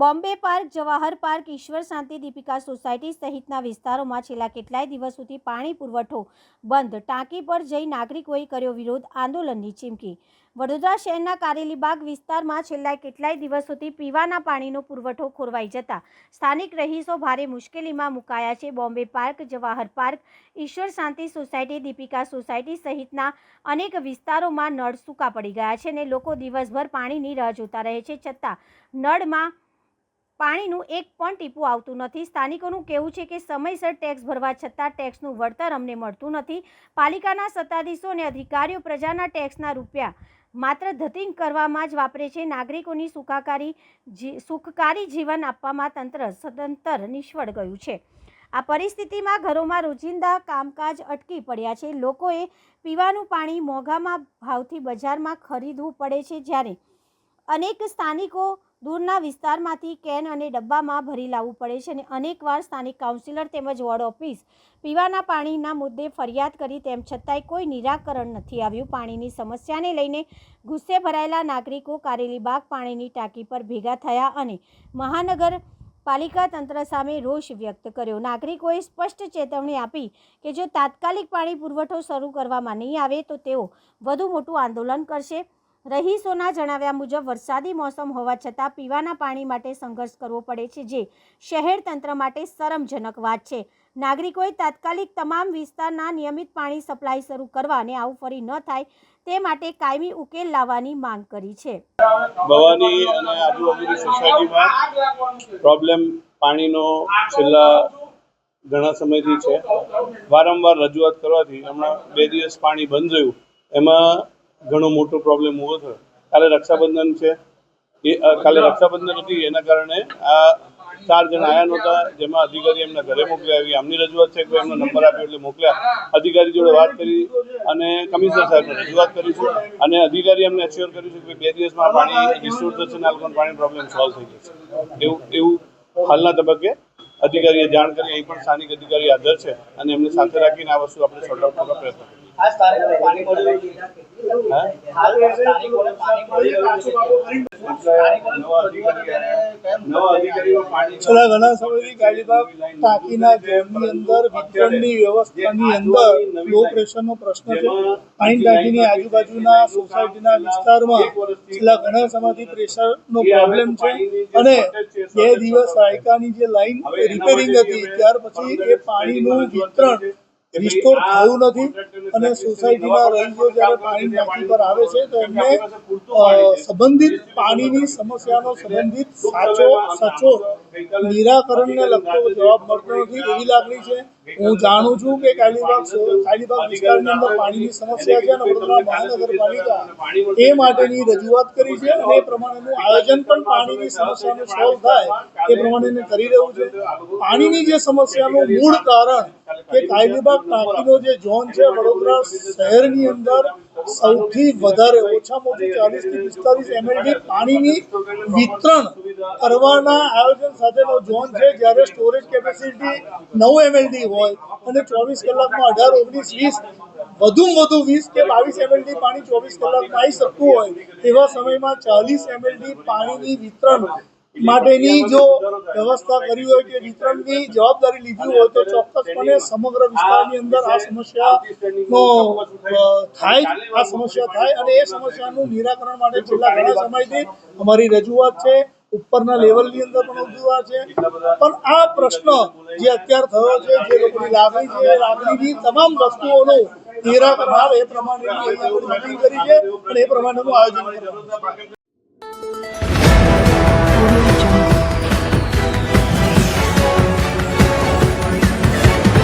Bombay park, Jawahar park, ઈશ્વર શાંતિ Deepika society સહિતના વિસ્તારોમાં છેલ્લા કેટલાય દિવસોથી પાણી પુરવઠો બંધ. ટાંકી પર જઈ નાગરિકોએ કર્યો વિરોધ, આંદોલનની ચીમકી. વડોદરા શહેરના કારેલીબાગ વિસ્તારમાં છેલ્લા કેટલાય દિવસોથી પીવાના પાણીનો પુરવઠો ખોરવાઈ જતા સ્થાનિક રહીશો ભારે મુશ્કેલીમાં મુકાયા છે. બોમ્બે પાર્ક, જવાહર પાર્ક, ઈશ્વર શાંતિ સોસાયટી, દીપિકા સોસાયટી સહિતના અનેક વિસ્તારોમાં નળ સૂકા પડી ગયા છે અને લોકો દિવસભર પાણીની રાહ જોતા રહે છે. છતાં નળમાં પાણીનું એક પણ ટીપું આવતું નથી. સ્થાનિકોનું કહેવું છે કે સમયસર ટેક્સ ભરવા છતાં ટેક્સનું વળતર અમને મળતું નથી. પાલિકાના સત્તાધીશો અને અધિકારીઓ પ્રજાના ટેક્સના રૂપિયા માત્ર ધતિંગ કરવામાં જ વાપરે છે. નાગરિકોની સુખાકારી સુખકારી જીવન આપવામાં તંત્ર સદંતર નિષ્ફળ ગયું છે. આ પરિસ્થિતિમાં ઘરોમાં રોજિંદા કામકાજ અટકી પડ્યા છે. લોકોએ પીવાનું પાણી મોંઘામાં ભાવથી બજારમાં ખરીદવું પડે છે જ્યારે અનેક સ્થાનિકો દૂરના વિસ્તારમાંથી કેન અને ડબ્બામાં ભરી લાવવું પડે છે અને અનેકવાર સ્થાનિક કાઉન્સિલર તેમજ વોર્ડ ઓફિસ પીવાના પાણીના મુદ્દે ફરિયાદ કરી તેમ છતાંય કોઈ નિરાકરણ નથી આવ્યું. પાણીની સમસ્યાને લઈને ગુસ્સે ભરાયેલા નાગરિકો કારેલીબાગ પાણીની ટાંકી પર ભેગા થયા અને મહાનગર પાલિકા તંત્ર સામે રોષ વ્યક્ત કર્યો. નાગરિકોએ સ્પષ્ટ ચેતવણી આપી કે જો તાત્કાલિક પાણી પુરવઠો શરૂ કરવામાં નહીં આવે તો તેઓ વધુ મોટું આંદોલન કરશે. રહીશોના જણાવ્યા મુજબ, વરસાદી મોસમ હોવા છતાં પીવાના પાણી માટે સંઘર્ષ કરવો પડે છે, જે શહેર તંત્ર માટે શરમજનક વાત છે. નાગરિકોએ તાત્કાલિક તમામ વિસ્તારના નિયમિત પાણી સપ્લાય શરૂ કરવા અને આવું ફરી ન થાય તે માટે કાયમી ઉકેલ લાવવાની માંગ કરી છે. ભવાની અને આજુબાજુની સોસાયટીમાં પ્રોબ્લેમ પાણીનો છેલ્લા ઘણા સમયથી છે. વારંવાર રજૂઆત કરવાથી હમણાં બે દિવસ પાણી બંધ રહ્યું એમાં ઘણો મોટો પ્રોબ્લેમ ઊભો થયો. કાલે રક્ષાબંધન છે. એ કાલે રક્ષાબંધન હતી, એના કારણે આ ચાર જણ આયા નહોતા, જેમાં અધિકારી એમના ઘરે મોકલ્યા આવી. આમની રજૂઆત છે કે એમનો નંબર આપ્યો એટલે મોકલ્યા. અધિકારી જોડે વાત કરી અને કમિશનર સાહેબને રજૂઆત કરીશું અને અધિકારી એમને એશ્યોર કર્યું છે કે બે દિવસમાં પાણી રિસ્ટોર થશે અને આ પાણી પ્રોબ્લેમ સોલ્વ થઈ જશે. એવું એવું હાલના તબક્કે અધિકારીએ જાણ કરી. અહીં પણ સ્થાનિક અધિકારી હાજર છે અને એમને સાથે રાખીને આ વસ્તુ આપણે આઉટ કરવા પ્રયત્ન છેલ્લા ઘણા સમયથી ગાડીબાગ ટાંકીના ઝોનની અંદર વિતરણની વ્યવસ્થાની અંદર લો પ્રેશરનો પ્રશ્ન છે. પાણી ટાંકીની આજુબાજુના સોસાયટીના વિસ્તારમાં છેલ્લા ઘણા સમયથી પ્રેશરનો પ્રોબ્લેમ છે. અને બે દિવસ રાયકાની જે લાઈન રિપેરિંગ હતી ત્યાર પછી એ પાણીનું વિતરણ રિસ્ટોર થયું નથી અને સોસાયટીમાં રહીશો જ્યારે પાણી ટાંકી પર આવે છે તો એમને સંબંધિત પાણીની સમસ્યાનો સંબંધિત સાચો સચોટ નિરાકરણને લગતો જવાબ મળતો નથી એવી લાગણી છે. હું જાણું છું કે કાલીબાગ કાલીબાગ વિસ્તારની અંદર પાણીની સમસ્યા છે અને વડોદરા મહાનગરપાલિકા એ માટેની રજૂઆત કરી છે અને એ પ્રમાણેનું આયોજન પણ પાણીની સમસ્યાનું સોલ્વ થાય એ પ્રમાણે કરી રહ્યું છે. પાણીની જે સમસ્યાનું મૂળ કારણ કે કાયલીબાગ ટાંકીનો જે ઝોન છે, વડોદરા શહેરની અંદર સૌથી વધારે ઓછામાં ઓછું ચાલીસથી પિસ્તાલીસ એમએલડી પાણીની વિતરણ કરવાના આયોજન સાથેનો ઝોન છે, જ્યારે સ્ટોરેજ કેપેસિટી નવ એમએલડી હોય અને ચોવીસ કલાકમાં અઢાર, ઓગણીસ, વીસ, વધુમાં વધુ વીસ કે બાવીસ એમએલડી પાણી ચોવીસ કલાકમાં આવી શકતું હોય તેવા સમયમાં ચાલીસ એમએલડી પાણીની વિતરણ માટેની જો વ્યવસ્થા કરી હોય કે વિતરણની જવાબદારી લીધી હોય તો ચોક્કસપણે સમગ્ર વિસ્તારની અંદર આ સમસ્યાનો થાય. આ સમસ્યા થાય અને એ સમસ્યાનું નિરાકરણ માટે છેલ્લા ઘણા સમયથી અમારી રજૂઆત છે. ઉપરના લેવલની અંદર પણ રજૂઆત છે. પણ આ પ્રશ્ન જે અત્યારે થયો છે જે લોકોની લાગણી છે લાગણીની તમામ વસ્તુઓનું નિરાકરણ આવે એ પ્રમાણેની મિટિંગ કરી છે અને એ પ્રમાણેનું આયોજન